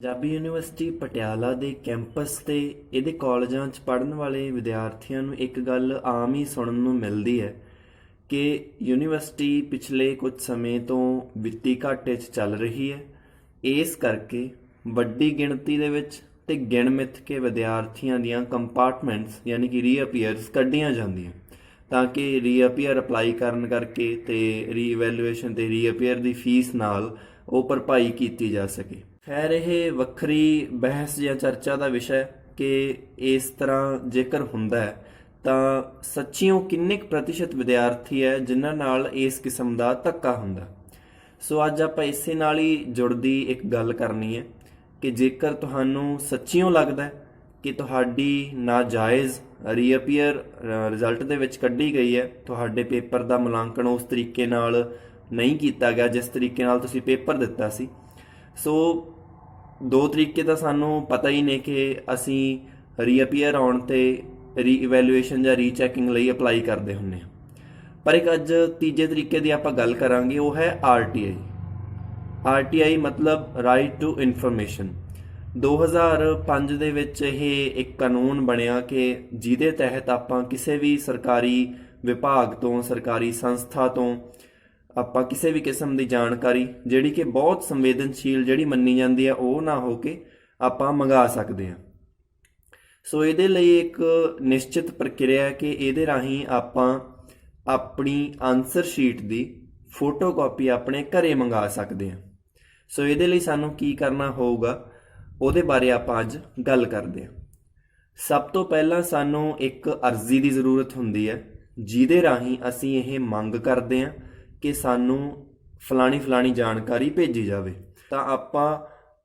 Punjabi university Patiala ਦੇ campus ਤੇ ਇਹਦੇ ਕਾਲਜਾਂ 'ਚ ਪੜ੍ਹਨ ਵਾਲੇ ਵਿਦਿਆਰਥੀਆਂ ਨੂੰ ਇੱਕ ਗੱਲ ਆਮ ਹੀ ਸੁਣਨ ਨੂੰ ਮਿਲਦੀ ਹੈ ਕਿ ਯੂਨੀਵਰਸਿਟੀ ਪਿਛਲੇ ਕੁਝ ਸਮੇਂ ਤੋਂ ਵਿੱਤੀ ਘਾਟੇ 'ਚ ਚੱਲ ਰਹੀ ਹੈ। ਇਸ ਕਰਕੇ ਵੱਡੀ ਗਿਣਤੀ ਦੇ ਵਿੱਚ ਤੇ ਗਿਣਮਿੱਥ ਕੇ ਵਿਦਿਆਰਥੀਆਂ ਦੀਆਂ ਕੰਪਾਰਟਮੈਂਟਸ ਯਾਨੀ ਕਿ ਰੀਅਪੀਅਰਸ ਕੱਢੀਆਂ ਜਾਂਦੀਆਂ। ਤਾਂ ਕਿ ਰੀਅਪੀਅਰ ਅਪਲਾਈ ਕਰਨ ਕਰਕੇ ਤੇ ਰੀਵੈਲੂਏਸ਼ਨ ਤੇ ਰੀਅਪੀਅਰ ਦੀ ਫੀਸ ਨਾਲ ਉਹ ਭਰਪਾਈ ਕੀਤੀ ਜਾ ਸਕੇ। ਖੈਰ ਇਹ ਵੱਖਰੀ ਬਹਿਸ ਜਾਂ ਚਰਚਾ ਦਾ ਵਿਸ਼ਾ ਹੈ ਕਿ ਇਸ ਤਰ੍ਹਾਂ ਜੇਕਰ ਹੁੰਦਾ ਹੈ, ਤਾਂ ਸੱਚੀਓ ਕਿੰਨੇ ਕੁ ਪ੍ਰਤੀਸ਼ਤ ਵਿਦਿਆਰਥੀ ਹੈ ਜਿਨ੍ਹਾਂ ਨਾਲ ਇਸ ਕਿਸਮ ਦਾ ਧੱਕਾ ਹੁੰਦਾ ਸੋ ਅੱਜ ਆਪਾਂ ਇਸੇ ਨਾਲ ਹੀ ਜੁੜਦੀ ਇੱਕ ਗੱਲ ਕਰਨੀ ਹੈ ਕਿ ਜੇਕਰ ਤੁਹਾਨੂੰ ਸੱਚੀਓ ਲੱਗਦਾ ਹੈ ਕਿ ਤੁਹਾਡੀ ਨਾਜਾਇਜ਼ ਰੀਅਪੀਅਰ ਰਿਜ਼ਲਟ ਦੇ ਵਿੱਚ ਕੱਢੀ ਗਈ ਹੈ, ਤੁਹਾਡੇ ਪੇਪਰ ਦਾ ਮੁਲਾਂਕਣ ਉਸ ਤਰੀਕੇ ਨਾਲ ਨਹੀਂ ਕੀਤਾ ਗਿਆ ਜਿਸ ਤਰੀਕੇ ਨਾਲ ਤੁਸੀਂ ਪੇਪਰ ਦਿੱਤਾ ਸੀ ਸੋ ਦੋ ਤਰੀਕੇ ਤਾਂ ਸਾਨੂੰ ਪਤਾ ਹੀ ਨੇ ਕਿ ਅਸੀਂ ਰੀਅਪੀਅਰ ਆਉਣ ਤੇ ਰੀਇਵੈਲੂਏਸ਼ਨ ਜਾਂ ਰੀਚੈਕਿੰਗ ਲਈ ਅਪਲਾਈ ਕਰਦੇ ਹੁੰਨੇ ਹਾਂ। ਪਰ ਇੱਕ ਅੱਜ ਤੀਜੇ ਤਰੀਕੇ ਦੀ ਆਪਾਂ ਗੱਲ ਕਰਾਂਗੇ, ਉਹ ਹੈ ਆਰਟੀਆਈ ਆਰਟੀਆਈ ਮਤਲਬ ਰਾਈਟ ਟੂ ਇਨਫੋਰਮੇਸ਼ਨ 2005 ਦੇ ਵਿੱਚ ਇਹ ਇੱਕ ਕਾਨੂੰਨ ਬਣਿਆ ਕਿ ਜਿਹਦੇ ਤਹਿਤ ਆਪਾਂ ਕਿਸੇ ਵੀ ਸਰਕਾਰੀ ਵਿਭਾਗ ਤੋਂ, ਸਰਕਾਰੀ ਸੰਸਥਾ ਤੋਂ ਆਪਾਂ ਕਿਸੇ ਵੀ ਕਿਸਮ ਦੀ ਜਾਣਕਾਰੀ ਜਿਹੜੀ ਕਿ ਬਹੁਤ ਸੰਵੇਦਨਸ਼ੀਲ ਜਿਹੜੀ ਮੰਨੀ ਜਾਂਦੀ ਹੈ, ਉਹ ਨਾ ਹੋ ਕੇ ਆਪਾਂ ਮੰਗਾ ਸਕਦੇ ਹਾਂ। ਸੋ ਇਹਦੇ ਲਈ ਇੱਕ ਨਿਸ਼ਚਿਤ ਪ੍ਰਕਿਰਿਆ ਹੈ ਕਿ ਇਹਦੇ ਰਾਹੀਂ ਆਪਾਂ ਆਪਣੀ ਆਨਸਰ ਸ਼ੀਟ ਦੀ ਫੋਟੋਕਾਪੀ ਆਪਣੇ ਘਰੇ ਮੰਗਾ ਸਕਦੇ ਹਾਂ। ਸੋ ਇਹਦੇ ਲਈ ਸਾਨੂੰ ਕੀ ਕਰਨਾ ਹੋਊਗਾ, ਉਹਦੇ ਬਾਰੇ ਆਪਾਂ ਅੱਜ ਗੱਲ ਕਰਦੇ ਹਾਂ। ਸਭ ਤੋਂ ਪਹਿਲਾਂ ਸਾਨੂੰ ਇੱਕ ਅਰਜ਼ੀ ਦੀ ਜ਼ਰੂਰਤ ਹੁੰਦੀ ਹੈ, ਜਿਹਦੇ ਰਾਹੀਂ ਅਸੀਂ ਇਹ ਮੰਗ ਕਰਦੇ ਹਾਂ ਕਿ ਸਾਨੂੰ ਫਲਾਣੀ ਫਲਾਣੀ ਜਾਣਕਾਰੀ ਭੇਜੀ ਜਾਵੇ। ਤਾਂ ਆਪਾਂ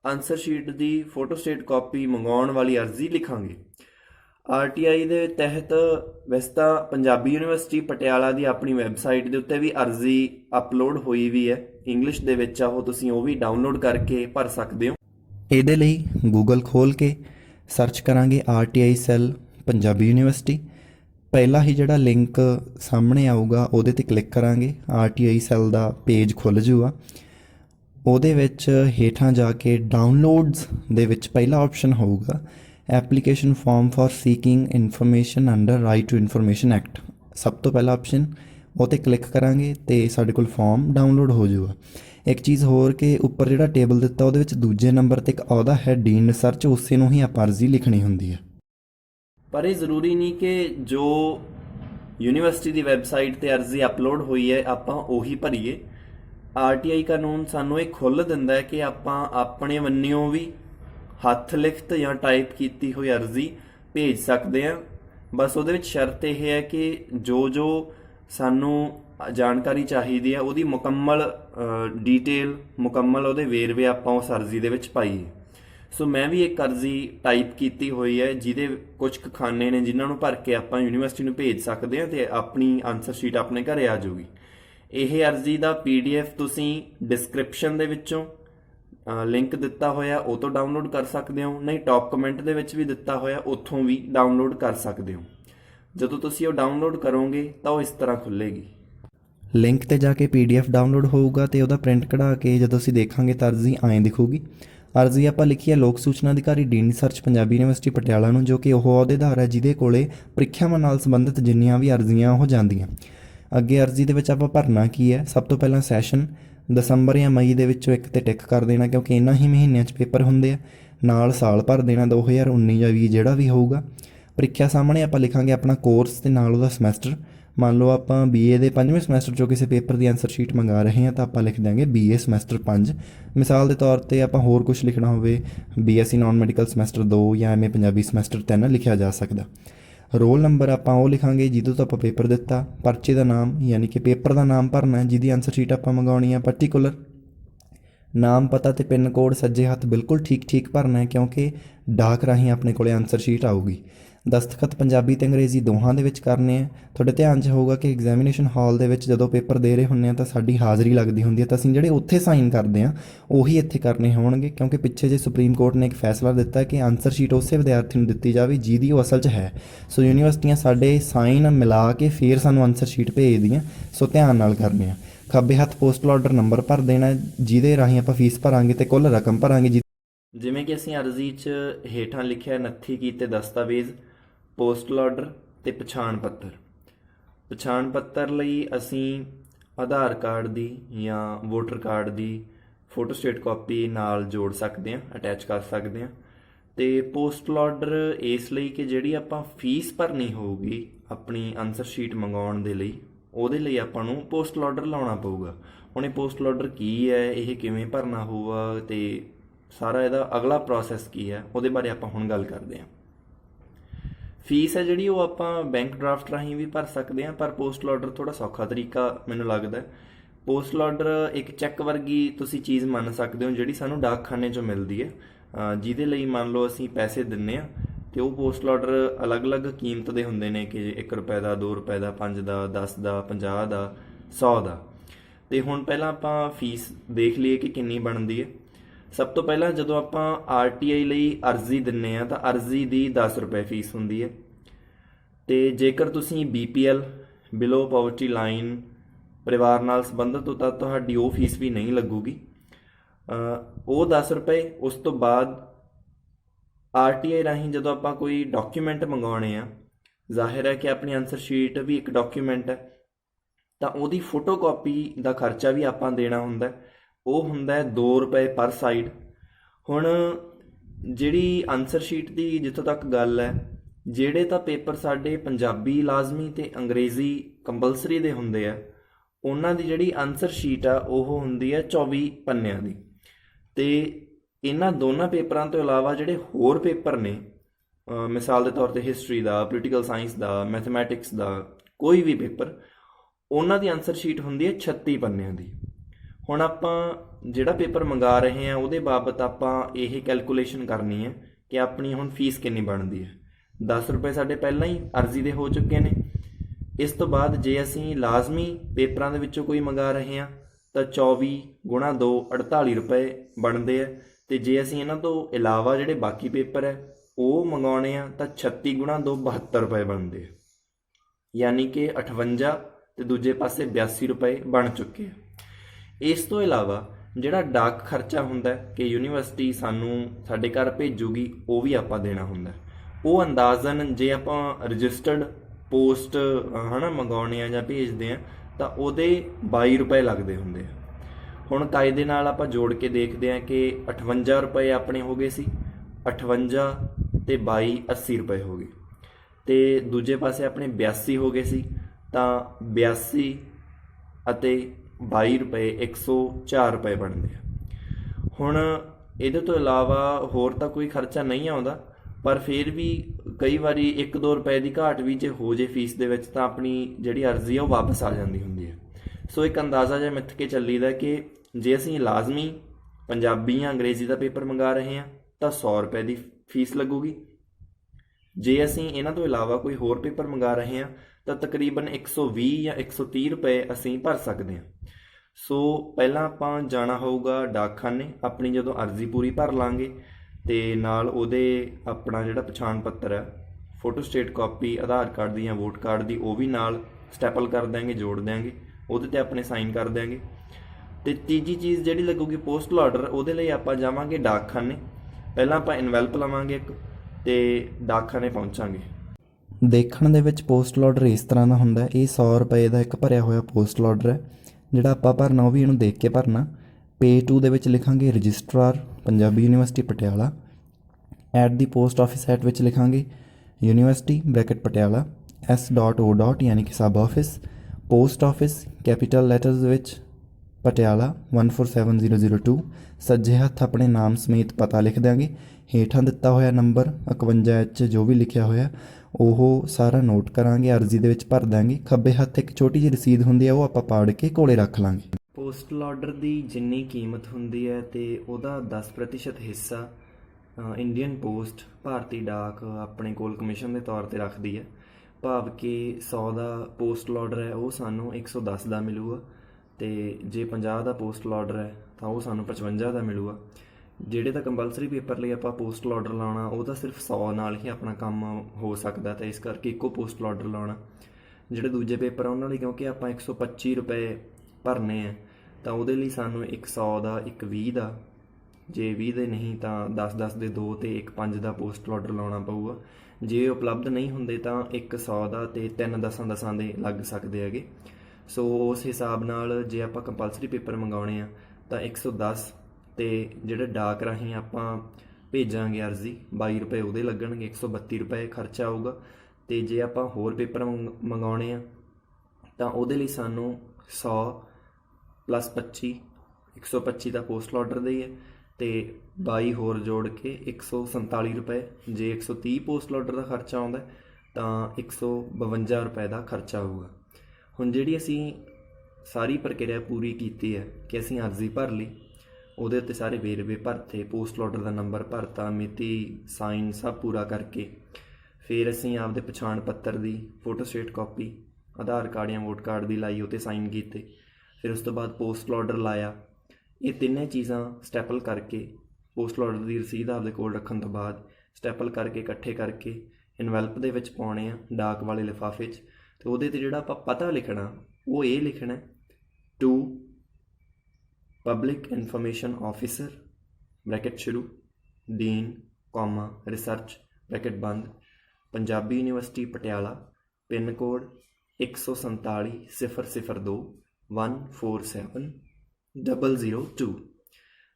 ਆਨਸਰ ਸ਼ੀਟ ਦੀ ਫੋਟੋ ਸਟੇਟ ਕਾਪੀ ਮੰਗਾਉਣ ਵਾਲੀ ਅਰਜ਼ੀ ਲਿਖਾਂਗੇ। ਆਰਟੀਆਈ ਦੇ ਤਹਿਤ ਵੈਸੇ ਤਾਂ ਪੰਜਾਬੀ ਯੂਨੀਵਰਸਿਟੀ ਪਟਿਆਲਾ ਦੀ ਆਪਣੀ ਵੈਬਸਾਈਟ ਦੇ ਉੱਤੇ ਵੀ ਅਰਜ਼ੀ ਅਪਲੋਡ ਹੋਈ ਵੀ ਹੈ। ਇੰਗਲਿਸ਼ ਦੇ ਵਿੱਚ ਆ, ਉਹ ਤੁਸੀਂ ਉਹ ਵੀ ਡਾਊਨਲੋਡ ਕਰਕੇ ਭਰ ਸਕਦੇ ਹੋ। ਇਹਦੇ ਲਈ ਗੂਗਲ ਖੋਲ ਕੇ ਸਰਚ ਕਰਾਂਗੇ ਆਰਟੀਆਈ ਸੈੱਲ ਪੰਜਾਬੀ ਯੂਨੀਵਰਸਿਟੀ। ਪਹਿਲਾ ਹੀ ਜਿਹੜਾ ਲਿੰਕ ਸਾਹਮਣੇ ਆਊਗਾ, ਉਹਦੇ ਤੇ ਕਲਿੱਕ ਕਰਾਂਗੇ। ਆਰਟੀਆਈ ਸੈੱਲ ਦਾ ਪੇਜ ਖੁੱਲ ਜੂਗਾ ਉਹਦੇ ਵਿੱਚ ਹੇਠਾਂ ਜਾ ਕੇ ਡਾਊਨਲੋਡਸ ਦੇ ਵਿੱਚ ਪਹਿਲਾ ਆਪਸ਼ਨ ਹੋਊਗਾ। Application form for seeking information under right to information act ਸਭ ਤੋਂ ਪਹਿਲਾ ਆਪਸ਼ਨ ਉਹ ਤੇ ਕਲਿੱਕ ਕਰਾਂਗੇ ਤੇ ਸਾਡੇ ਕੋਲ ਫਾਰਮ ਡਾਊਨਲੋਡ ਹੋ ਜਾਊਗਾ ਇੱਕ ਚੀਜ਼ ਹੋਰ ਕਿ ਉੱਪਰ ਜਿਹੜਾ ਟੇਬਲ ਦਿੱਤਾ, ਉਹਦੇ ਵਿੱਚ ਦੂਜੇ ਨੰਬਰ ਤੇ ਇੱਕ ਆਉਦਾ ਹੈ ਡੀਨ ਸਰਚ ਉਸੇ ਨੂੰ ਹੀ ਆਪਾਂ ਅਰਜ਼ੀ ਲਿਖਣੀ ਹੁੰਦੀ ਹੈ। ਪਰ ਇਹ ਜ਼ਰੂਰੀ ਨਹੀਂ ਕਿ ਜੋ ਯੂਨੀਵਰਸਿਟੀ ਦੀ ਵੈਬਸਾਈਟ ਤੇ ਅਰਜ਼ੀ ਅਪਲੋਡ ਹੋਈ ਹੈ, ਆਪਾਂ ਉਹੀ ਭਰੀਏ। ਆਰਟੀਆਈ ਕਾਨੂੰਨ ਸਾਨੂੰ ਇਹ ਖੁੱਲ੍ਹ ਦਿੰਦਾ ਹੈ ਕਿ ਆਪਾਂ ਆਪਣੇ ਵੰਨਿਓ ਵੀ ਹੱਥ ਲਿਖਤ ਜਾਂ ਟਾਈਪ ਕੀਤੀ ਹੋਈ ਅਰਜ਼ੀ ਭੇਜ ਸਕਦੇ ਹਾਂ। ਬਸ ਉਹਦੇ ਵਿੱਚ ਸ਼ਰਤ ਇਹ ਹੈ ਕਿ ਜੋ ਜੋ ਸਾਨੂੰ ਜਾਣਕਾਰੀ ਚਾਹੀਦੀ ਹੈ, ਉਹਦੀ ਮੁਕੰਮਲ ਡੀਟੇਲ ਮੁਕੰਮਲ ਉਹਦੇ ਵੇਰਵੇ ਆਪਾਂ ਉਸ ਅਰਜ਼ੀ ਦੇ ਵਿੱਚ ਪਾਈਏ। ਸੋ ਮੈਂ ਵੀ ਇੱਕ ਅਰਜ਼ੀ ਟਾਈਪ ਕੀਤੀ ਹੋਈ ਹੈ, ਜਿਹਦੇ ਕੁਝ ਕੁ ਖਾਨੇ ਨੇ ਜਿਨ੍ਹਾਂ ਨੂੰ ਭਰ ਕੇ ਆਪਾਂ ਯੂਨੀਵਰਸਿਟੀ ਨੂੰ ਭੇਜ ਸਕਦੇ ਹਾਂ ਤੇ ਆਪਣੀ ਆਨਸਰ ਸ਼ੀਟ ਆਪਣੇ ਘਰੇ ਆ ਜਾਊਗੀ। ਇਹ ਅਰਜ਼ੀ ਦਾ ਪੀਡੀਐਫ ਤੁਸੀਂ ਡਿਸਕ੍ਰਿਪਸ਼ਨ ਦੇ ਵਿੱਚੋਂ ਲਿੰਕ ਦਿੱਤਾ ਹੋਇਆ, ਉਹ ਤੋਂ ਡਾਊਨਲੋਡ ਕਰ ਸਕਦੇ ਹੋ। ਨਹੀਂ ਟੌਪ ਕਮੈਂਟ ਦੇ ਵਿੱਚ ਵੀ ਦਿੱਤਾ ਹੋਇਆ, ਉੱਥੋਂ ਵੀ ਡਾਊਨਲੋਡ ਕਰ ਸਕਦੇ ਹੋ। ਜਦੋਂ ਤੁਸੀਂ ਉਹ ਡਾਊਨਲੋਡ ਕਰੋਗੇ, ਤਾਂ ਉਹ ਇਸ ਤਰ੍ਹਾਂ ਖੁੱਲੇਗੀ ਲਿੰਕ ਤੇ ਜਾ ਕੇ ਪੀਡੀਐਫ ਡਾਊਨਲੋਡ ਹੋਊਗਾ ਤੇ ਉਹਦਾ ਪ੍ਰਿੰਟ ਕਢਾ ਕੇ ਜਦੋਂ ਅਸੀਂ ਦੇਖਾਂਗੇ ਤਾਂ ਅਰਜ਼ੀ ਐਂ ਦਿਖੂਗੀ। ਅਰਜ਼ੀ ਆਪਾਂ ਲਿਖੀ ਹੈ ਲੋਕ ਸੂਚਨਾ ਅਧਿਕਾਰੀ dean search Punjabi university Patiala ਨੂੰ, ਜੋ ਕਿ ਉਹ ਅਹੁਦੇਦਾਰ ਹੈ, ਜਿਹਦੇ ਕੋਲੇ ਪ੍ਰੀਖਿਆਵਾਂ ਨਾਲ ਸੰਬੰਧਿਤ ਜਿੰਨੀਆਂ ਵੀ ਅਰਜ਼ੀਆਂ ਉਹ ਜਾਂਦੀਆਂ। ਅੱਗੇ ਅਰਜ਼ੀ ਦੇ ਵਿੱਚ ਆਪਾਂ ਭਰਨਾ ਕੀ ਹੈ? ਸਭ ਤੋਂ ਪਹਿਲਾਂ ਸੈਸ਼ਨ, ਦਸੰਬਰ ਜਾਂ ਮਈ ਦੇ ਵਿੱਚੋਂ ਇੱਕ ਤੇ ਟਿਕ ਕਰ ਦੇਣਾ, ਕਿਉਂਕਿ ਇਹਨਾਂ ਹੀ ਮਹੀਨਿਆਂ 'ਚ ਪੇਪਰ ਹੁੰਦੇ ਆ। ਨਾਲ ਸਾਲ ਭਰ ਦੇਣਾ 2019 ਜਾਂ 20 ਜਿਹੜਾ ਵੀ ਹੋਊਗਾ। ਪ੍ਰੀਖਿਆ ਸਾਹਮਣੇ ਆਪਾਂ ਲਿਖਾਂਗੇ ਆਪਣਾ ਕੋਰਸ ਤੇ ਨਾਲ ਉਹਦਾ ਸਮੈਸਟਰ। ਮੰਨ ਲਓ ਆਪਾਂ ਬੀਏ ਦੇ ਪੰਜਵੇਂ ਸਮੈਸਟਰ ਚੋਂ ਕਿਸੇ ਪੇਪਰ ਦੀ ਆਨਸਰ ਸ਼ੀਟ ਮੰਗਾ ਰਹੇ ਹਾਂ ਤਾਂ ਆਪਾਂ ਲਿਖ ਦਾਂਗੇ ਬੀਏ ਸਮੈਸਟਰ 5 ਮਿਸਾਲ ਦੇ ਤੌਰ ਤੇ ਆਪਾਂ ਹੋਰ ਕੁਝ ਲਿਖਣਾ ਹੋਵੇ ਬੀਐਸਸੀ ਨਾਨ ਮੈਡੀਕਲ ਸਮੈਸਟਰ 2 ਜਾਂ ਐਮਏ ਪੰਜਾਬੀ ਸਮੈਸਟਰ 3 ਲਿਖਿਆ ਜਾ ਸਕਦਾ। ਰੋਲ ਨੰਬਰ ਆਪਾਂ ਉਹ ਲਿਖਾਂਗੇ ਜਿਹਦੇ ਤੋਂ ਆਪਾਂ ਪੇਪਰ ਦਿੱਤਾ, ਪਰਚੇ ਦਾ ਨਾਮ ਯਾਨੀ ਕਿ ਪੇਪਰ ਦਾ ਨਾਮ ਭਰਨਾ ਹੈ ਜਿਹਦੀ ਆਨਸਰ ਸ਼ੀਟ ਆਪਾਂ ਮੰਗਾਉਣੀ ਹੈ ਪਾਰਟਿਕੂਲਰ ਨਾਮ ਪਤਾ ਤੇ ਪਿੰਨ ਕੋਡ ਸੱਜੇ ਹੱਥ ਬਿਲਕੁਲ ਠੀਕ ਠੀਕ ਭਰਨਾ ਹੈ ਕਿਉਂਕਿ ਡਾਕ ਰਾਹੀਂ ਆਪਣੇ ਕੋਲੇ ਆਨਸਰ ਸ਼ੀਟ ਆਊਗੀ। ਦਸਤਖਤ ਪੰਜਾਬੀ ਤੇ ਅੰਗਰੇਜ਼ੀ ਦੋਹਾਂ ਦੇ ਵਿੱਚ ਕਰਨੇ ਆ। ਤੁਹਾਡੇ ਧਿਆਨ 'ਚ ਹੋਊਗਾ ਕਿ ਐਗਜ਼ਾਮੀਨੇਸ਼ਨ ਹਾਲ ਦੇ ਵਿੱਚ ਜਦੋਂ ਪੇਪਰ ਦੇ ਰਹੇ ਹੁੰਨੇ ਆ ਤਾਂ ਸਾਡੀ ਹਾਜ਼ਰੀ ਲੱਗਦੀ ਹੁੰਦੀ ਹੈ ਤਾਂ ਅਸੀਂ ਜਿਹੜੇ ਉੱਥੇ ਸਾਈਨ ਕਰਦੇ ਆ, ਉਹੀ ਇੱਥੇ ਕਰਨੇ ਹੋਣਗੇ। ਕਿਉਂਕਿ ਪਿੱਛੇ ਜੇ ਸੁਪਰੀਮ ਕੋਰਟ ਨੇ ਇੱਕ ਫੈਸਲਾ ਦਿੱਤਾ ਕਿ ਆਨਸਰ ਸ਼ੀਟ ਉਸੇ ਵਿਦਿਆਰਥੀ ਨੂੰ ਦਿੱਤੀ ਜਾਵੇ ਜਿਹਦੀ ਉਹ ਅਸਲ 'ਚ ਹੈ। ਸੋ ਯੂਨੀਵਰਸਿਟੀਆਂ ਸਾਡੇ ਸਾਈਨ ਮਿਲਾ ਕੇ ਫੇਰ ਸਾਨੂੰ ਆਨਸਰ ਸ਼ੀਟ ਭੇਜਦੀਆਂ। ਸੋ ਧਿਆਨ ਨਾਲ ਕਰਨੇ ਆ। ਖੱਬੇ ਹੱਥ ਪੋਸਟਲ ਆਰਡਰ ਨੰਬਰ ਭਰ ਦੇਣਾ, ਜਿਹਦੇ ਰਾਹੀਂ ਆਪਾਂ ਫੀਸ ਭਰਾਂਗੇ ਤੇ ਕੁੱਲ ਰਕਮ ਭਰਾਂਗੇ ਜਿ- ਜਿਵੇਂ ਕਿ ਅਸੀਂ ਅਰਜ਼ੀ 'ਚ ਹੇਠਾਂ ਲਿਖਿਆ ਨੱਥੀ ਕੀਤੇ ਦਸਤਾਵੇਜ਼ ਪੋਸਟਲ ਆਰਡਰ ਤੇ ਪਛਾਣ ਪੱਤਰ। ਪਛਾਣ ਪੱਤਰ ਲਈ ਅਸੀਂ ਆਧਾਰ ਕਾਰਡ ਦੀ ਜਾਂ ਵੋਟਰ ਕਾਰਡ ਦੀ ਫੋਟੋ ਸਟੇਟ ਕਾਪੀ ਨਾਲ ਜੋੜ ਸਕਦੇ ਹਾਂ, ਅਟੈਚ ਕਰ ਸਕਦੇ ਹਾਂ ਤੇ ਪੋਸਟਲ ਆਰਡਰ ਇਸ ਲਈ ਕਿ ਜਿਹੜੀ ਆਪਾਂ ਫੀਸ ਭਰਨੀ ਹੋਊਗੀ ਆਪਣੀ ਆਨਸਰ ਸ਼ੀਟ ਮੰਗਾਉਣ ਦੇ ਲਈ, ਉਹਦੇ ਲਈ ਆਪਾਂ ਨੂੰ ਪੋਸਟਲ ਆਰਡਰ ਲਾਉਣਾ ਪਊਗਾ। ਹੁਣ ਇਹ ਪੋਸਟਲ ਆਰਡਰ ਕੀ ਹੈ, ਇਹ ਕਿਵੇਂ ਭਰਨਾ ਹੋਊਗਾ ਤੇ ਸਾਰਾ ਇਹਦਾ ਅਗਲਾ ਪ੍ਰੋਸੈਸ ਕੀ ਹੈ, ਉਹਦੇ ਬਾਰੇ ਆਪਾਂ ਹੁਣ ਗੱਲ ਕਰਦੇ ਹਾਂ। ਫੀਸ ਹੈ ਜਿਹੜੀ ਉਹ ਆਪਾਂ ਬੈਂਕ ਡਰਾਫਟ ਰਾਹੀਂ ਵੀ ਭਰ ਸਕਦੇ ਹਾਂ, ਪਰ ਪੋਸਟਲ ਆਰਡਰ ਥੋੜਾ ਸੌਖਾ ਤਰੀਕਾ ਮੈਨੂੰ ਲੱਗਦਾ ਹੈ। ਪੋਸਟਲ ਆਰਡਰ ਇੱਕ ਚੈੱਕ ਵਰਗੀ ਤੁਸੀਂ ਚੀਜ਼ ਮੰਨ ਸਕਦੇ ਹੋ, ਜਿਹੜੀ ਸਾਨੂੰ ਡਾਕਖਾਨੇ ਚੋਂ ਮਿਲਦੀ ਹੈ। ਜਿਹਦੇ ਲਈ ਮੰਨ ਲਓ ਅਸੀਂ ਪੈਸੇ ਦਿੰਨੇ ਆ ਤੇ ਉਹ ਪੋਸਟਲ ਆਰਡਰ ਅਲੱਗ-ਅਲੱਗ ਕੀਮਤ ਦੇ ਹੁੰਦੇ ਨੇ ਕਿ 1 ਰੁਪਏ ਦਾ 2 ਰੁਪਏ ਦਾ 5 ਦਾ 10 ਦਾ 50 ਦਾ 100 ਦਾ। ਤੇ ਹੁਣ ਪਹਿਲਾਂ ਆਪਾਂ ਫੀਸ ਦੇਖ ਲਈਏ ਕਿ ਕਿੰਨੀ ਬਣਦੀ ਹੈ। ਸਭ ਤੋਂ ਪਹਿਲਾਂ ਜਦੋਂ ਆਪਾਂ ਆਰਟੀਆਈ ਲਈ ਅਰਜ਼ੀ ਦਿੰਨੇ ਆ, ਤਾਂ ਅਰਜ਼ੀ ਦੀ 10 ਰੁਪਏ ਫੀਸ ਹੁੰਦੀ ਹੈ ਤੇ ਜੇਕਰ ਤੁਸੀਂ ਬੀਪੀਐਲ ਬਿਲੋ ਪਾਵਰਟੀ ਲਾਈਨ, ਪਰਿਵਾਰ ਨਾਲ ਸੰਬੰਧਿਤ ਹੋ ਤਾਂ ਤੁਹਾਡੀ ਉਹ ਫੀਸ ਵੀ ਨਹੀਂ ਲੱਗੂਗੀ ਉਹ 10 ਰੁਪਏ, ਉਸ ਤੋਂ ਬਾਅਦ ਆਰਟੀਆਈ ਰਾਹੀਂ ਜਦੋਂ ਆਪਾਂ ਕੋਈ ਡਾਕੂਮੈਂਟ ਮੰਗਾਉਣੇ ਆ, ਜ਼ਾਹਿਰ ਹੈ ਕਿ ਆਪਣੀ ਆਨਸਰ ਸ਼ੀਟ ਵੀ ਇੱਕ ਡਾਕੂਮੈਂਟ ਹੈ, ਤਾਂ ਉਹਦੀ ਫੋਟੋਕਾਪੀ ਦਾ ਖਰਚਾ ਵੀ ਆਪਾਂ ਦੇਣਾ ਹੁੰਦਾ ਹੈ। ਉਹ ਹੁੰਦਾ ਹੈ 2 ਰੁਪਏ ਪਰ ਸਾਈਡ ਹੁਣ ਜਿਹੜੀ ਆਨਸਰ ਸ਼ੀਟ ਦੀ ਜਿੱਥੋਂ ਤੱਕ ਗੱਲ ਹੈ, ਜਿਹੜੇ ਤਾਂ ਪੇਪਰ ਸਾਡੇ ਪੰਜਾਬੀ ਲਾਜ਼ਮੀ ਤੇ ਅੰਗਰੇਜ਼ੀ ਕੰਪਲਸਰੀ ਦੇ ਹੁੰਦੇ ਆ, ਉਹਨਾਂ ਦੀ ਜਿਹੜੀ ਆਨਸਰ ਸ਼ੀਟ ਆ, ਉਹ ਹੁੰਦੀ ਹੈ 24 ਪੰਨਿਆਂ ਦੀ। ਤੇ ਇਹਨਾਂ ਦੋਨਾਂ ਪੇਪਰਾਂ ਤੋਂ ਇਲਾਵਾ ਜਿਹੜੇ ਹੋਰ ਪੇਪਰ ਨੇ ਮਿਸਾਲ ਦੇ ਤੌਰ ਤੇ ਹਿਸਟਰੀ ਦਾ ਪੋਲੀਟੀਕਲ ਸਾਇੰਸ ਦਾ ਮੈਥਮੈਟਿਕਸ ਦਾ, ਕੋਈ ਵੀ ਪੇਪਰ, ਉਹਨਾਂ ਦੀ ਆਨਸਰ ਸ਼ੀਟ ਹੁੰਦੀ ਹੈ 36 ਪੰਨਿਆਂ ਦੀ। ਹੁਣ ਆਪਾਂ ਜਿਹੜਾ ਪੇਪਰ ਮੰਗਾ ਰਹੇ ਹਾਂ, ਉਹਦੇ ਬਾਬਤ ਆਪਾਂ ਇਹ ਕੈਲਕੂਲੇਸ਼ਨ ਕਰਨੀ ਹੈ ਕਿ ਆਪਣੀ ਹੁਣ ਫੀਸ ਕਿੰਨੀ ਬਣਦੀ ਹੈ। 10 ਰੁਪਏ ਸਾਡੇ ਪਹਿਲਾਂ ਹੀ ਅਰਜ਼ੀ ਦੇ ਹੋ ਚੁੱਕੇ ਨੇ। ਇਸ ਤੋਂ ਬਾਅਦ ਜੇ ਅਸੀਂ ਲਾਜ਼ਮੀ ਪੇਪਰਾਂ ਦੇ ਵਿੱਚੋਂ ਕੋਈ ਮੰਗਾ ਰਹੇ ਹਾਂ, ਤਾਂ 24 ਗੁਣਾ 2 48 ਰੁਪਏ ਬਣਦੇ ਆ। ਤੇ ਜੇ ਅਸੀਂ ਇਹਨਾਂ ਤੋਂ ਇਲਾਵਾ ਜਿਹੜੇ ਬਾਕੀ ਪੇਪਰ ਹੈ, ਉਹ ਮੰਗਾਉਣੇ ਆ, ਤਾਂ 36 ਗੁਣਾ 2 72 ਰੁਪਏ ਬਣਦੇ ਆ। ਯਾਨੀ ਕਿ 58 ਤੇ ਦੂਜੇ ਪਾਸੇ 82 ਰੁਪਏ ਬਣ ਚੁੱਕੇ ਆ। ਇਸ ਤੋਂ ਇਲਾਵਾ ਜਿਹੜਾ ਡਾਕ ਖਰਚਾ ਹੁੰਦਾ ਕਿ ਯੂਨੀਵਰਸਿਟੀ ਸਾਨੂੰ ਸਾਡੇ ਘਰ ਭੇਜੂਗੀ, ਉਹ ਵੀ ਆਪਾਂ ਦੇਣਾ ਹੁੰਦਾ ਉਹ ਅੰਦਾਜ਼ਨ ਜੇ ਆਪਾਂ ਰਜਿਸਟਰਡ ਪੋਸਟ ਹਨਾ, ਮੰਗਾਉਣੇ ਆ ਜਾਂ ਭੇਜਦੇ ਆ, ਤਾਂ ਉਹਦੇ 22 ਰੁਪਏ ਲੱਗਦੇ ਹੁੰਦੇ ਆ। ਹੁਣ ਕਾਇਦੇ ਨਾਲ ਆਪਾਂ ਜੋੜ ਕੇ ਦੇਖਦੇ ਆ ਕਿ 58 ਰੁਪਏ ਆਪਣੇ ਹੋ ਗਏ ਸੀ 58 ਤੇ 22 80 ਰੁਪਏ ਹੋ ਗਏ। ਤੇ ਦੂਜੇ ਪਾਸੇ ਆਪਣੇ 82 ਹੋ ਗਏ ਸੀ, ਤਾਂ 82 ਅਤੇ 22 ਰੁਪਏ 104 ਰੁਪਏ ਬਣਦੇ ਆ। ਹੁਣ ਇਹਦੇ ਤੋਂ ਇਲਾਵਾ ਹੋਰ ਤਾਂ ਕੋਈ ਖਰਚਾ ਨਹੀਂ ਆਉਂਦਾ, ਪਰ ਫਿਰ ਵੀ ਕਈ ਵਾਰੀ 1-2 ਰੁਪਏ ਦੀ ਘਾਟ ਵੀ ਜੇ ਹੋ ਜੇ ਫੀਸ ਦੇ ਵਿੱਚ, ਤਾਂ ਆਪਣੀ ਜਿਹੜੀ ਅਰਜ਼ੀ ਆ ਉਹ ਵਾਪਸ ਆ ਜਾਂਦੀ ਹੁੰਦੀ ਹੈ। ਸੋ ਇੱਕ ਅੰਦਾਜ਼ਾ ਜਿਹਾ ਮਿੱਥ ਕੇ ਚੱਲੀਦਾ ਕਿ ਜੇ ਅਸੀਂ ਲਾਜ਼ਮੀ ਪੰਜਾਬੀ ਜਾਂ ਅੰਗਰੇਜ਼ੀ ਦਾ ਪੇਪਰ ਮੰਗਾ ਰਹੇ ਹਾਂ, ਤਾਂ 100 ਰੁਪਏ ਦੀ ਫੀਸ ਲੱਗੂਗੀ। ਜੇ ਅਸੀਂ ਇਹਨਾਂ ਤੋਂ ਇਲਾਵਾ ਕੋਈ ਹੋਰ ਪੇਪਰ ਮੰਗਾ ਰਹੇ ਹਾਂ, ਤਾਂ ਤਕਰੀਬਨ 120 ਜਾਂ 130 ਰੁਪਏ ਅਸੀਂ ਭਰ ਸਕਦੇ ਹਾਂ। ਸੋ ਪਹਿਲਾਂ ਆਪਾਂ ਜਾਣਾ ਹੋਊਗਾ ਡਾਕਖਾਨੇ, ਆਪਣੀ ਜਦੋਂ ਅਰਜ਼ੀ ਪੂਰੀ ਭਰ ਲਾਂਗੇ ਤੇ ਨਾਲ ਉਹਦੇ ਆਪਣਾ ਜਿਹੜਾ ਪਛਾਣ ਪੱਤਰ ਹੈ, photostat copy, Aadhaar card ਦੀ ਜਾਂ ਵੋਟ ਕਾਰਡ ਦੀ, ਉਹ ਵੀ ਨਾਲ ਸਟੈਪਲ ਕਰ ਦਿਆਂਗੇ, ਜੋੜ ਦਿਆਂਗੇ, ਉਹਦੇ ਤੇ ਆਪਣੇ ਸਾਈਨ ਕਰ ਦਿਆਂਗੇ। ਤੇ ਤੀਜੀ ਚੀਜ਼ ਜਿਹੜੀ ਲੱਗੂਗੀ ਪੋਸਟਲ ਆਰਡਰ, ਉਹਦੇ ਲਈ ਆਪਾਂ ਜਾਵਾਂਗੇ ਡਾਕਖਾਨੇ। ਪਹਿਲਾਂ ਆਪਾਂ ਇਨਵੈਲਪ ਲਵਾਂਗੇ ਇੱਕ। ਤੇ ਡਾਕਖਾਨੇ ਪਹੁੰਚਾਂਗੇ। ਦੇਖਣ ਦੇ ਵਿੱਚ ਪੋਸਟਲ ਆਰਡਰ ਇਸ ਤਰ੍ਹਾਂ ਦਾ ਹੁੰਦਾ, ਇਹ 100 ਰੁਪਏ ਦਾ ਇੱਕ ਭਰਿਆ ਹੋਇਆ ਪੋਸਟਲ ਆਰਡਰ ਹੈ, ਜਿਹੜਾ ਆਪਾਂ ਭਰਨਾ ਉਹ ਵੀ ਇਹਨੂੰ ਦੇਖ ਕੇ ਭਰਨਾ। ਪੇ 2 ਦੇ ਵਿੱਚ ਲਿਖਾਂਗੇ registrar, Punjabi university Patiala. At the post office at ਵਿੱਚ ਲਿਖਾਂਗੇ ਯੂਨੀਵਰਸਿਟੀ, ਬ੍ਰੈਕਟ ਪਟਿਆਲਾ s.o. ਯਾਨੀ ਕਿ sub office post office capital letters ਵਿੱਚ ਪਟਿਆਲਾ 147002 ਸੱਜੇ ਹੱਥ ਆਪਣੇ ਨਾਮ ਸਮੇਤ ਪਤਾ ਲਿਖ ਦਿਆਂਗੇ। ਹੇਠਾਂ ਦਿੱਤਾ ਹੋਇਆ ਨੰਬਰ 51 ਵਿੱਚ ਜੋ ਵੀ ਲਿਖਿਆ ਹੋਇਆ, ਉਹ ਸਾਰਾ ਨੋਟ ਕਰਾਂਗੇ, ਅਰਜ਼ੀ ਦੇ ਵਿੱਚ ਭਰ ਦਾਂਗੇ ਖੱਬੇ ਹੱਥ ਇੱਕ ਛੋਟੀ ਜਿਹੀ ਰਸੀਦ ਹੁੰਦੀ ਹੈ ਉਹ ਆਪਾਂ ਪਾੜ ਕੇ ਕੋਲੇ ਰੱਖ ਲਾਂਗੇ। ਪੋਸਟਲ ਆਰਡਰ ਦੀ ਜਿੰਨੀ ਕੀਮਤ ਹੁੰਦੀ ਹੈ ਤੇ ਉਹਦਾ 10% ਹਿੱਸਾ ਇੰਡੀਅਨ ਪੋਸਟ ਭਾਰਤੀ ਡਾਕ ਆਪਣੇ ਕੋਲ ਕਮਿਸ਼ਨ ਦੇ ਤੌਰ ਤੇ ਰੱਖਦੀ ਹੈ। ਭਾਵ ਕਿ 100 ਦਾ ਪੋਸਟਲ ਆਰਡਰ ਹੈ, ਉਹ ਸਾਨੂੰ 110 ਦਾ ਮਿਲੂਗਾ ਤੇ ਜੇ 50 ਦਾ ਪੋਸਟਲ ਆਰਡਰ ਹੈ, ਤਾਂ ਉਹ ਸਾਨੂੰ 55 ਦਾ ਮਿਲੂਗਾ। ਜਿਹੜੇ ਤਾਂ ਕੰਪਲਸਰੀ ਪੇਪਰ ਲਈ ਆਪਾਂ ਪੋਸਟਲ ਆਰਡਰ ਲਾਉਣਾ, ਉਹ ਤਾਂ ਸਿਰਫ 100 ਨਾਲ ਹੀ ਆਪਣਾ ਕੰਮ ਹੋ ਸਕਦਾ ਤਾਂ ਇਸ ਕਰਕੇ ਇੱਕੋ ਪੋਸਟਲ ਆਰਡਰ ਲਾਉਣਾ। ਜਿਹੜੇ ਦੂਜੇ ਪੇਪਰ ਆ ਉਹਨਾਂ ਲਈ, ਕਿਉਂਕਿ ਆਪਾਂ 125 ਰੁਪਏ ਭਰਨੇ ਆ, ਤਾਂ ਉਹਦੇ ਲਈ ਸਾਨੂੰ ਇੱਕ 100 ਦਾ, ਇੱਕ 20 ਦਾ, ਜੇ 20 ਦੇ ਨਹੀਂ ਤਾਂ 10-10 ਦੇ 2 ਤੇ ਇੱਕ 5 ਦਾ ਪੋਸਟਲ ਆਰਡਰ ਲਾਉਣਾ ਪਊਗਾ। ਜੇ ਉਪਲਬਧ ਨਹੀਂ ਹੁੰਦੇ ਤਾਂ ਇੱਕ 100 ਦਾ ਤੇ ਤਿੰਨ ਦਸਾਂ ਦਸਾਂ ਦੇ ਲੱਗ ਸਕਦੇ ਹੈਗੇ। ਸੋ ਉਸ ਹਿਸਾਬ ਨਾਲ ਜੇ ਆਪਾਂ ਕੰਪਲਸਰੀ ਪੇਪਰ ਮੰਗਾਉਣੇ ਆ, ਤਾਂ 110 ਤੇ ਜਿਹੜੇ ਡਾਕ ਰਾਹੀਂ ਆਪਾਂ ਭੇਜਾਂਗੇ ਅਰਜ਼ੀ 22 ਰੁਪਏ ਉਹਦੇ ਲੱਗਣਗੇ 132 ਰੁਪਏ ਖਰਚਾ ਆਊਗਾ। ਤੇ ਜੇ ਆਪਾਂ ਹੋਰ ਪੇਪਰ ਮੰਗ- ਮੰਗਾਉਣੇ ਆ ਤਾਂ ਉਹਦੇ ਲਈ ਸਾਨੂੰ 100 ਪਲੱਸ 25 125 ਦਾ ਪੋਸਟਲ ਆਰਡਰ ਦੇ ਹੈ ਤੇ 22 ਹੋਰ ਜੋੜ ਕੇ 147 ਰੁਪਏ। ਜੇ 130 ਪੋਸਟਲ ਆਰਡਰ ਦਾ ਖਰਚਾ ਆਉਂਦਾ ਹੈ, ਤਾਂ 152 ਰੁਪਏ ਦਾ ਖਰਚਾ ਆਊਗਾ। ਹੁਣ ਜਿਹੜੀ ਅਸੀਂ ਸਾਰੀ ਪ੍ਰਕਿਰਿਆ ਪੂਰੀ ਕੀਤੀ ਹੈ ਕਿ ਅਸੀਂ ਅਰਜ਼ੀ ਭਰ ਲਈ ਉਹਦੇ ਉੱਤੇ ਸਾਰੇ ਵੇਰਵੇ ਭਰਤੇ ਪੋਸਟ ਆਰਡਰ ਦਾ ਨੰਬਰ ਭਰਤਾ, ਮਿਤੀ ਸਾਈਨ ਸਭ ਪੂਰਾ ਕਰਕੇ। ਫਿਰ ਅਸੀਂ ਆਪਦੇ ਪਛਾਣ ਪੱਤਰ ਦੀ photostat copy Aadhaar card ਜਾਂ ਵੋਟ ਕਾਰਡ ਦੀ ਲਾਈ ਉਤੇ ਸਾਈਨ ਕੀਤੇ। ਫਿਰ ਉਸ ਤੋਂ ਬਾਅਦ ਪੋਸਟਲ ਆਰਡਰ ਲਾਇਆ। ਇਹ ਤਿੰਨੇ ਚੀਜ਼ਾਂ ਸਟੈਪਲ ਕਰਕੇ ਪੋਸਟਲ ਆਰਡਰ ਦੀ ਰਸੀਦ ਆਪਦੇ ਕੋਲ ਰੱਖਣ ਤੋਂ ਬਾਅਦ ਸਟੈਪਲ ਕਰਕੇ, ਇਕੱਠੇ ਕਰਕੇ ਇਨਵੈਲਪ ਦੇ ਵਿੱਚ ਪਾਉਣੇ ਆ, ਡਾਕ ਵਾਲੇ ਲਿਫਾਫੇ 'ਚ। ਤੇ ਉਹਦੇ ਤੇ ਜਿਹੜਾ ਆਪਾਂ ਪਤਾ ਲਿਖਣਾ, ਉਹ ਇਹ ਲਿਖਣਾ to public information officer bracket ਸ਼ੁਰੂ ਡੀਨ ਕਾਮਾ ਰਿਸਰਚ ਬ੍ਰੈਕਟ ਬੰਦ, Punjabi university Patiala pin code 147002 147 002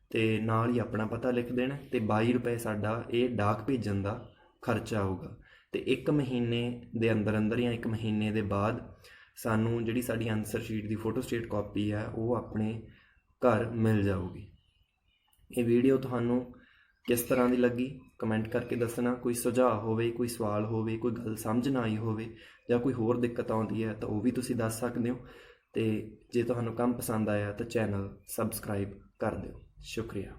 ਤੇ ਨਾਲ ਹੀ ਆਪਣਾ ਪਤਾ ਲਿਖ ਦੇਣਾ ਤੇ 22 ਰੁਪਏ ਸਾਡਾ ਇਹ ਡਾਕ ਭੇਜਣ ਦਾ ਖਰਚਾ ਆਊਗਾ। ਤੇ 1 ਮਹੀਨੇ ਦੇ ਅੰਦਰ ਅੰਦਰ ਜਾਂ 1 ਮਹੀਨੇ ਦੇ ਬਾਅਦ ਸਾਨੂੰ ਜਿਹੜੀ ਸਾਡੀ ਆਨਸਰ ਸ਼ੀਟ ਦੀ ਫੋਟੋ ਸਟੇਟ ਕਾਪੀ ਹੈ, ਉਹ ਆਪਣੇ ਘਰ ਮਿਲ ਜਾਊਗੀ। ਇਹ ਵੀਡੀਓ ਤੁਹਾਨੂੰ ਕਿਸ ਤਰ੍ਹਾਂ ਦੀ ਲੱਗੀ? ਕਮੈਂਟ ਕਰਕੇ ਦੱਸਣਾ। ਕੋਈ ਸੁਝਾਅ ਹੋਵੇ, ਕੋਈ ਸਵਾਲ ਹੋਵੇ, ਕੋਈ ਗੱਲ ਸਮਝ ਨਾ ਆਈ ਹੋਵੇ ਜਾਂ ਕੋਈ ਹੋਰ ਦਿੱਕਤ ਆਉਂਦੀ ਹੈ ਤਾਂ ਉਹ ਵੀ ਤੁਸੀਂ ਦੱਸ ਸਕਦੇ ਹੋ। ਤੇ ਜੇ ਤੁਹਾਨੂੰ ਕੰਮ ਪਸੰਦ ਆਇਆ ਤਾਂ ਚੈਨਲ ਸਬਸਕ੍ਰਾਈਬ ਕਰ ਦਿਓ। ਸ਼ੁਕਰੀਆ।